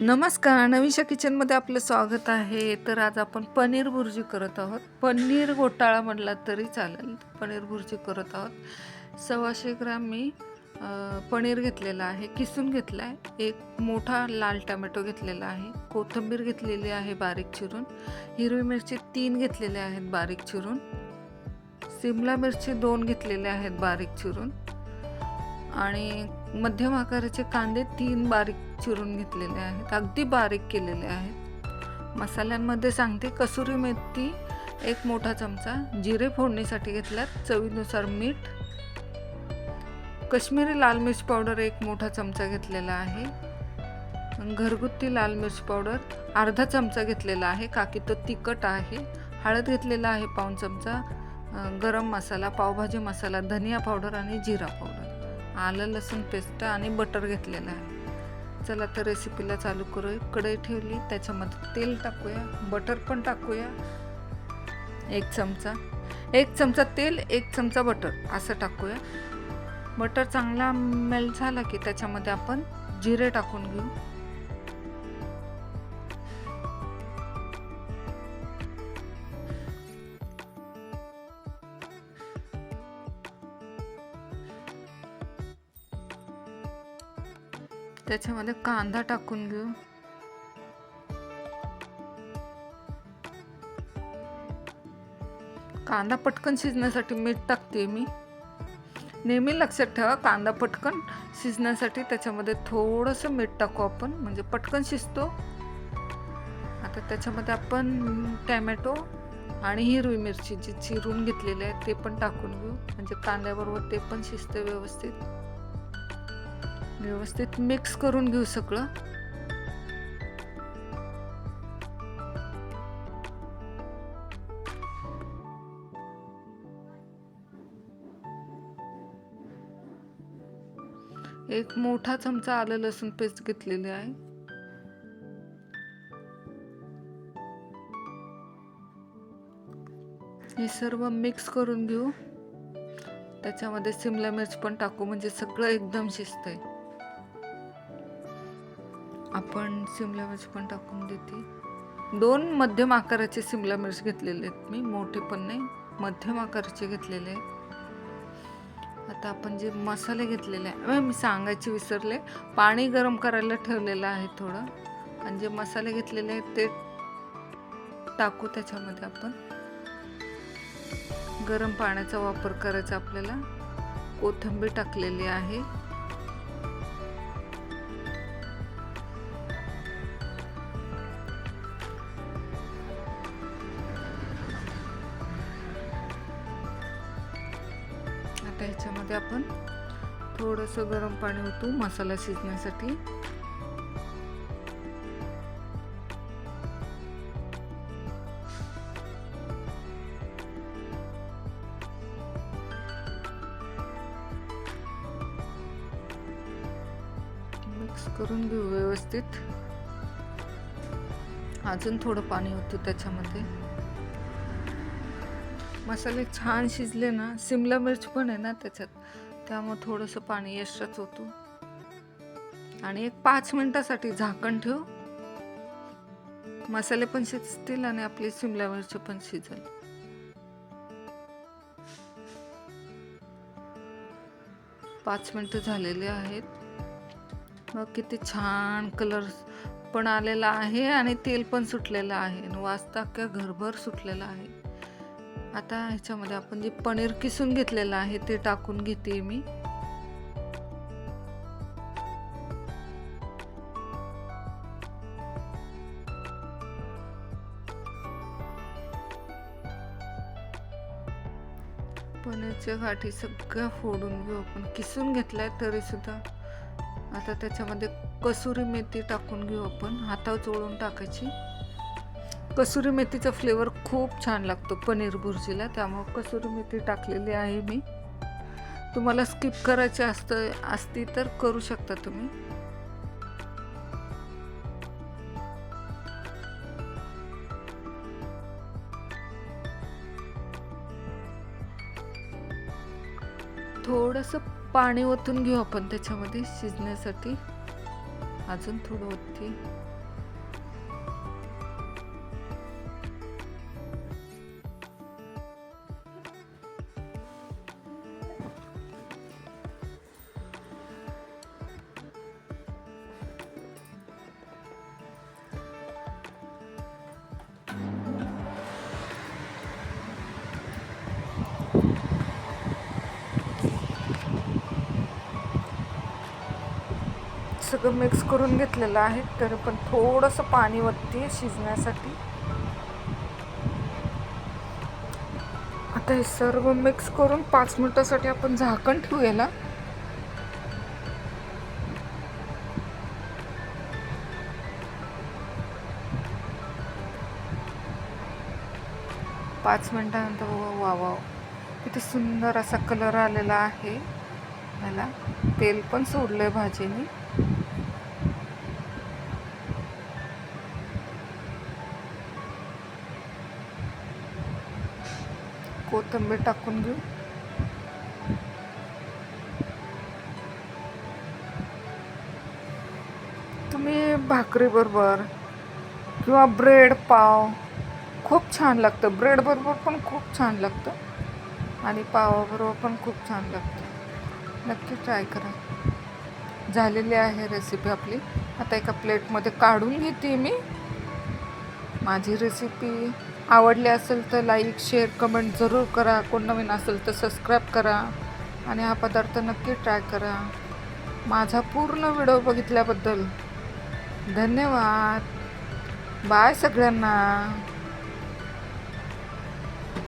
नमस्कार नवीशा किचनमध्ये आपलं स्वागत आहे. तर आज आपण पनीर भुर्जी करत आहोत. पनीर घोटाळा म्हटला तरी चालेल. पनीर भुर्जी करत आहोत. सव्वाशे ग्राम मी पनीर घेतलेलं आहे. किसून घेतलं आहे एक मोठा लाल टमॅटो घेतलेला आहे. कोथिंबीर घेतलेली आहे बारीक चिरून. हिरवी मिरची तीन घेतलेले आहेत बारीक चिरून. सिमला मिरची दोन घेतलेले आहेत बारीक चिरून. आणि मध्यम आकाराचे कांदे तीन बारीक चिरून घेतलेले आहेत. अगदी बारीक केलेले आहेत. मसाल्यांमध्ये सांगते कसुरी मेथी एक मोठा चमचा जिरे फोडणीसाठी घेतल्यात चवीनुसार मीठ कश्मीरी लाल मिर्च पावडर एक मोठा चमचा घेतलेला आहे घरगुती लाल मिर्च पावडर अर्धा चमचा घेतलेला आहे काकी तो तिखट आहे हळद घेतलेला आहे पाऊन चमचा गरम मसाला पावभाजी मसाला धनिया पावडर आणि जिरा पावडर. आलं लसूण पेस्ट आणि बटर घेतलेलं आहे. चला तर रेसिपीला चालू करूया. कढई ठेवली त्याच्यामध्ये तेल टाकूया बटर पण टाकूया. एक चमचा एक चमचा तेल एक चमचा बटर असं टाकूया. बटर चांगला मेल्ट झाला की त्याच्यामध्ये आपण जिरे टाकून घेऊ. त्याच्यामध्ये कांदा टाकून घेऊ. कांदा पटकन शिजण्यासाठी मीठ टाकते मी. नेहमी लक्षात ठेवा कांदा पटकन शिजण्यासाठी त्याच्यामध्ये थोडंसं मीठ टाकू आपण. म्हणजे पटकन शिजतो. आता त्याच्यामध्ये आपण टॅमॅटो आणि हिरवी मिरची जी चिरून घेतलेली आहे ते पण टाकून घेऊ. म्हणजे कांद्याबरोबर ते पण शिजते व्यवस्थित. व्यवस्थित मिक्स करून घेऊ सगळं. एक मोठा चमचा आलं लसूण पेस्ट घेतलेली आहे. हे सर्व मिक्स करून घेऊ. त्याच्यामध्ये सिमला मिर्च पण टाकू म्हणजे सगळं एकदम शिजतंय. आपण सिमला मिरची पण टाकून देते. दोन मध्यम आकाराचे सिमला मिर्च घेतलेले आहेत मी मोठे पण नाही मध्यम आकाराचे घेतलेले आहेत. आता आपण जे मसाले घेतलेले आहे मी सांगायचे विसरले. पाणी गरम करायला ठेवलेलं आहे थोडं. आणि जे मसाले घेतलेले आहेत ते टाकू त्याच्यामध्ये आपण. गरम पाण्याचा वापर करायचा आपल्याला. कोथिंबीर टाकलेली आहे. ह्याच्यामध्ये आपण थोडंसं गरम पाणी होतो मसाला शिजण्यासाठी. मिक्स करून घेऊ व्यवस्थित. अजून थोडं पाणी होतं त्याच्यामध्ये. मसाले छान शिजले ना सिमला मिर्च पण आहे ना त्याच्यात. त्यामुळे थोडंसं पाणी एक्स्ट्राच होतो. आणि एक पाच मिनिटासाठी झाकण ठेव. मसाले पण शिजतील आणि आपली सिमला मिरची पण शिजेल. पाच मिनिटं झालेले आहेत. मग किती छान कलर पण आलेला आहे आणि तेल पण सुटलेलं आहे. आणि वाजता अख्ख्या घरभर सुटलेला आहे. आता ह्याच्यामध्ये आपण जे पनीर किसून घेतलेलं आहे ते टाकून घेते मी. पनीरच्या गाठी सगळ्या फोडून घेऊ आपण. किसून घेतलाय तरी सुद्धा. आता त्याच्यामध्ये कसुरी मेथी टाकून घेऊ आपण. हातावर चोळून टाकायची. कसुरी मेथीचा फ्लेवर खूप छान लागतो पनीर भुर्जीला त्यामुळे कसुरी मेथी टाकलेली आहे मी. तुम्हाला स्किप करायचे असतं असती तर करू शकता तुम्ही. थोडंसं पाणी ओतून घेऊ आपण त्याच्यामध्ये शिजण्यासाठी. अजून थोडं वरती सगळं मिक्स करून घेतलेलं आहे. तरी पण थोडंसं पाणी वरती शिजण्यासाठी. आता हे सर्व मिक्स करून पाच मिनिटासाठी आपण झाकण ठेवूयाला. पाच मिनटानंतर वा वा किती सुंदर असा कलर आलेला आहे. मला तेल पण सोडलं आहे भाजीने. कोथिंबीर टाकून घेऊ. तुम्ही भाकरी बरोबर किंवा ब्रेड पाव खूप छान लागतं. ब्रेड बरोबर पण खूप छान लागतं. आणि पावाबरोबर पण खूप छान लागतं. नक्की ट्राय करा. झालेली आहे रेसिपी आपली. आता एका प्लेटमध्ये काढून घेते मी. माझी रेसिपी आवडले असेल तर लाईक शेअर कमेंट जरूर करा. कोण नवीन असेल तर सबस्क्राईब करा. आणि हा पदार्थ नक्की ट्राय करा. माझा पूर्ण व्हिडिओ बघितल्याबद्दल धन्यवाद. बाय सगळ्यांना.